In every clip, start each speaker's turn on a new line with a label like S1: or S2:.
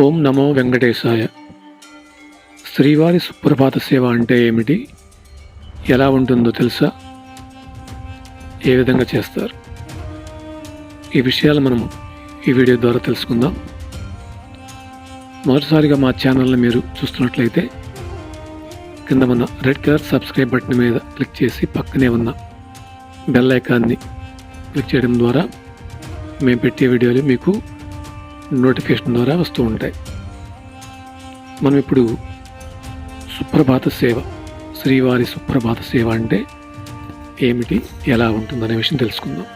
S1: ఓం నమో వెంకటేశాయ. శ్రీవారి సుప్రభాత సేవ అంటే ఏమిటి? ఎలా ఉంటుందో తెలుసా? ఏ విధంగా చేస్తారు? ఈ విషయాలు మనము ఈ వీడియో ద్వారా తెలుసుకుందాం. మొదటిసారిగా మా ఛానల్ని మీరు చూస్తున్నట్లయితే కింద ఉన్న రెడ్ కలర్ సబ్స్క్రైబ్ బటన్ మీద క్లిక్ చేసి పక్కనే ఉన్న బెల్ ఐకాన్ని క్లిక్ చేయడం ద్వారా మేము పెట్టే వీడియోలు మీకు నోటిఫికేషన్ ద్వారా వస్తూ ఉంటాయి. మనం ఇప్పుడు సుప్రభాత సేవ శ్రీవారి సుప్రభాత సేవ అంటే ఏమిటి ఎలా ఉంటుందనే విషయం తెలుసుకుందాం.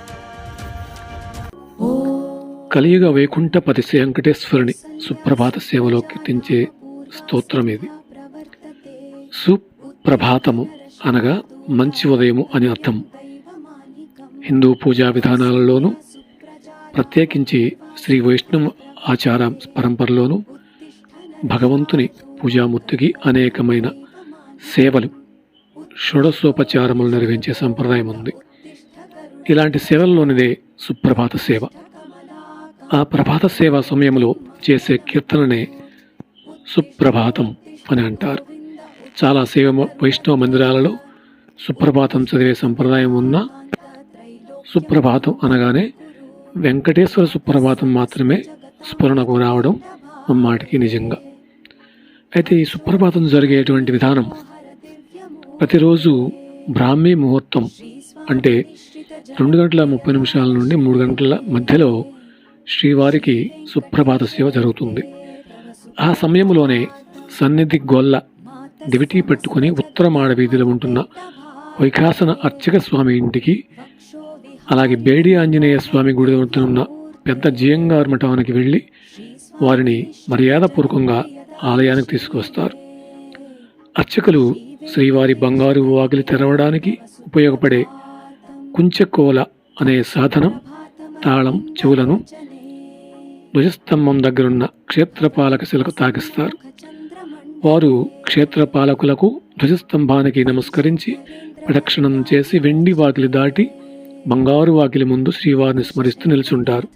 S1: కలియుగ వైకుంఠపతి శ్రీ వెంకటేశ్వరుని సుప్రభాత సేవలో కీర్తించే స్తోత్రం ఇది సుప్రభాతము అనగా మంచి ఉదయము అని అర్థం. హిందూ పూజా విధానాలలోనూ ప్రత్యేకించి శ్రీ వైష్ణవ ఆచార పరంపరలోనూ భగవంతుని పూజామూర్తికి అనేకమైన సేవలు షోడశోపచారములు నిర్వహించే సంప్రదాయం ఉంది. ఇలాంటి సేవల్లోనిదే సుప్రభాత సేవ. ఆ ప్రభాత సేవ సమయంలో చేసే కీర్తననే సుప్రభాతం అని అంటారు. చాలా సేవ వైష్ణవ మందిరాలలో సుప్రభాతం చదివే సంప్రదాయం ఉన్న సుప్రభాతం అనగానే వెంకటేశ్వర సుప్రభాతం మాత్రమే స్ఫురణకు రావడం మాటికి నిజంగా. అయితే ఈ సుప్రభాతం జరిగేటువంటి విధానం ప్రతిరోజు బ్రాహ్మీ ముహూర్తం అంటే రెండు గంటల ముప్పై నిమిషాల నుండి మూడు గంటల మధ్యలో శ్రీవారికి సుప్రభాత సేవ జరుగుతుంది. ఆ సమయంలోనే సన్నిధి గొల్ల దివిటీ పెట్టుకుని ఉత్తరమాడ వీధిలో ఉంటున్న వైఖాసన అర్చక స్వామి ఇంటికి అలాగే బేడి ఆంజనేయ స్వామి గుడి వద్ద ఉన్న పెద్ద జియంగారు మఠానికి వెళ్ళి వారిని మర్యాదపూర్వకంగా ఆలయానికి తీసుకొస్తారు అర్చకులు శ్రీవారి బంగారు వాకిలి తెరవడానికి ఉపయోగపడే కుంచెకోల అనే సాధనం తాళం చెవులను ధ్వజస్తంభం దగ్గరున్న క్షేత్రపాలక శిలకు తాకిస్తారు. వారు క్షేత్రపాలకులకు ధ్వజస్తంభానికి నమస్కరించి ప్రదక్షిణం చేసి వెండి వాకిలి దాటి బంగారు వాకిలి ముందు శ్రీవారిని స్మరిస్తూ నిల్చుంటారు.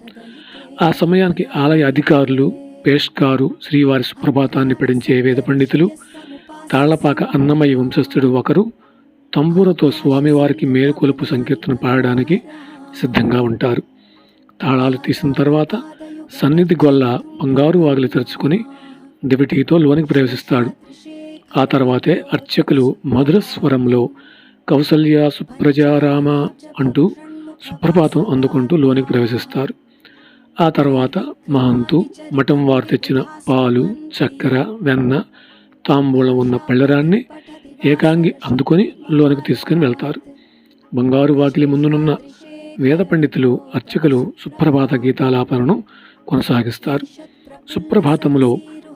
S1: ఆ సమయానికి ఆలయ అధికారులు పేష్కారు శ్రీవారి సుప్రభాతాన్ని పడించే వేద పండితులు తాళ్ళపాక అన్నమయ్య వంశస్థుడు ఒకరు తంబూరతో స్వామివారికి మేలుకొలుపు సంకీర్తన పాడడానికి సిద్ధంగా ఉంటారు. తాళాలు తీసిన తర్వాత సన్నిధి గొల్ల బంగారు వాగులు తెరుచుకుని దివిటీతో లోనికి ప్రవేశిస్తాడు. ఆ తర్వాతే అర్చకులు మధుర స్వరంలో కౌసల్య సుప్రజారామ అంటూ సుప్రభాతం అందుకుంటూ లోనికి ప్రవేశిస్తారు. ఆ తర్వాత మహంతు మఠం వారు తెచ్చిన పాలు చక్కెర వెన్న తాంబూలం ఉన్న పళ్ళరాన్ని ఏకాంగి అందుకొని లోనికి తీసుకుని వెళ్తారు. బంగారు వాకిలి ముందునున్న వేద పండితులు అర్చకులు సుప్రభాత గీతాలాపనను కొనసాగిస్తారు. సుప్రభాతంలో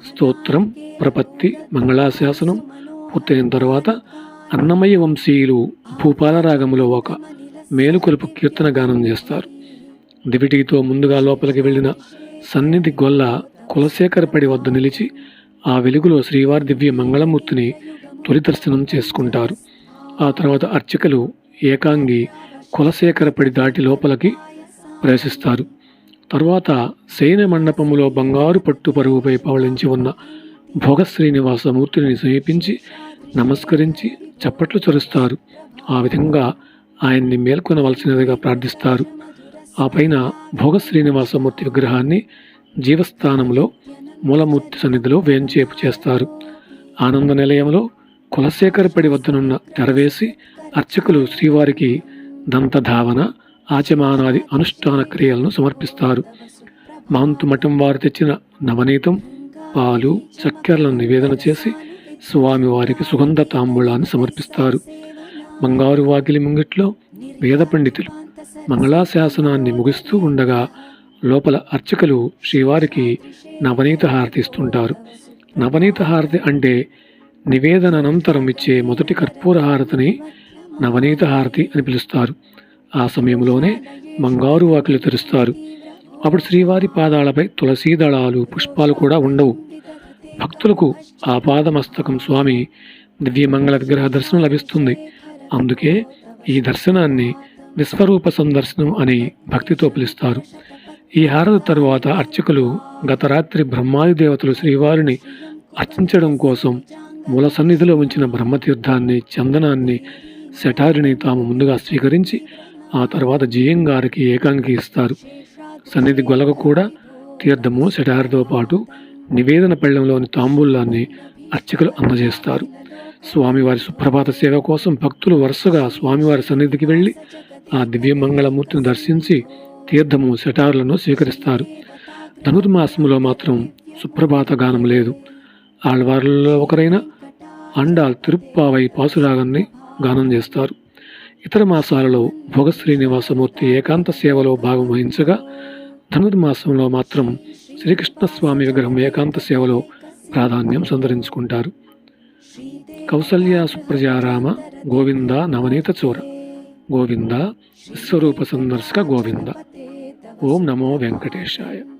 S1: స్తోత్రం ప్రపత్తి మంగళాశాసనం పూర్తయిన తర్వాత అన్నమయ్య వంశీయులు భూపాలరాగములో ఒక మేలుకొలుపు కీర్తన గానం చేస్తారు. దివిటీతో ముందుగా లోపలికి వెళ్ళిన సన్నిధి గొల్ల కులశేఖరపడి వద్ద నిలిచి ఆ వెలుగులో శ్రీవారి దివ్య మంగళమూర్తిని తొలి దర్శనం చేసుకుంటారు. ఆ తర్వాత అర్చకులు ఏకాంగి కులశేఖరపడి దాటి లోపలికి ప్రవేశిస్తారు. తరువాత శయన మండపములో బంగారు పట్టు పరుగుపై పవళించి ఉన్న భోగ శ్రీనివాసమూర్తిని సమీపించి నమస్కరించి చప్పట్లు చరుస్తారు. ఆ విధంగా ఆయన్ని మేల్కొనవలసినదిగా ప్రార్థిస్తారు. ఆ పైన భోగ శ్రీనివాసమూర్తి విగ్రహాన్ని జీవస్థానంలో మూలమూర్తి సన్నిధిలో వేంచేపు చేస్తారు. ఆనంద నిలయంలో కులశేఖరపడి వద్దనున్న తెరవేసి అర్చకులు శ్రీవారికి దంతధావన ఆచమానాది అనుష్ఠాన క్రియలను సమర్పిస్తారు. మహంతు మఠం వారు తెచ్చిన నవనీతం పాలు చక్కెరలను నివేదన చేసి స్వామివారికి సుగంధ తాంబూలాన్ని సమర్పిస్తారు. బంగారు వాకిలి ముంగిట్లో వేద పండితులు మంగళాశాసనాన్ని ముగిస్తూ ఉండగా లోపల అర్చకులు శ్రీవారికి నవనీత హారతి ఇస్తుంటారు. నవనీత హారతి అంటే నివేదన అనంతరం ఇచ్చే మొదటి కర్పూర హారతిని నవనీత హారతి అని పిలుస్తారు. ఆ సమయంలోనే బంగారు వాకిలు తెరుస్తారు. అప్పుడు శ్రీవారి పాదాలపై తులసీ దళాలు పుష్పాలు కూడా ఉండవు. భక్తులకు ఆ పాదమస్తకం స్వామి దివ్యమంగళ విగ్రహ దర్శనం లభిస్తుంది. అందుకే ఈ దర్శనాన్ని విశ్వరూప సందర్శనం అని భక్తితో పిలుస్తారు. ఈ హారతి తరువాత అర్చకులు గత రాత్రి బ్రహ్మాది దేవతలు శ్రీవారిని అర్చించడం కోసం మూల సన్నిధిలో ఉంచిన బ్రహ్మతీర్థాన్ని చందనాన్ని శటారిని తాము ముందుగా స్వీకరించి ఆ తర్వాత జియం గారికి ఏకాంకి ఇస్తారు. సన్నిధి గొలగ కూడా తీర్థము శటారితో పాటు నివేదన పళ్ళెంలోని తాంబూలాన్ని అర్చకులు అందజేస్తారు. స్వామివారి సుప్రభాత సేవ కోసం భక్తులు వరుసగా స్వామివారి సన్నిధికి వెళ్ళి ఆ దివ్యమంగళమూర్తిని దర్శించి తీర్థము శటారులను స్వీకరిస్తారు. ధనుర్మాసములో మాత్రం సుప్రభాత గానం లేదు. ఆళ్వార్లలో ఒకరైన అండాల్ తిరుప్పావై పాసురాగాన్ని గానం చేస్తారు. ఇతర మాసాలలో భోగ శ్రీనివాసమూర్తి ఏకాంత సేవలో భాగం వహించగా ధనుర్మాసంలో మాత్రం శ్రీకృష్ణస్వామి విగ్రహం ఏకాంత సేవలో ప్రాధాన్యం సంతరించుకుంటారు. కౌసల్య సుప్రజారామ గోవింద నవనీత చోర. గోవింద విశ్వరూప సందర్శక గోవింద. ఓం నమో వెంకటేశాయ.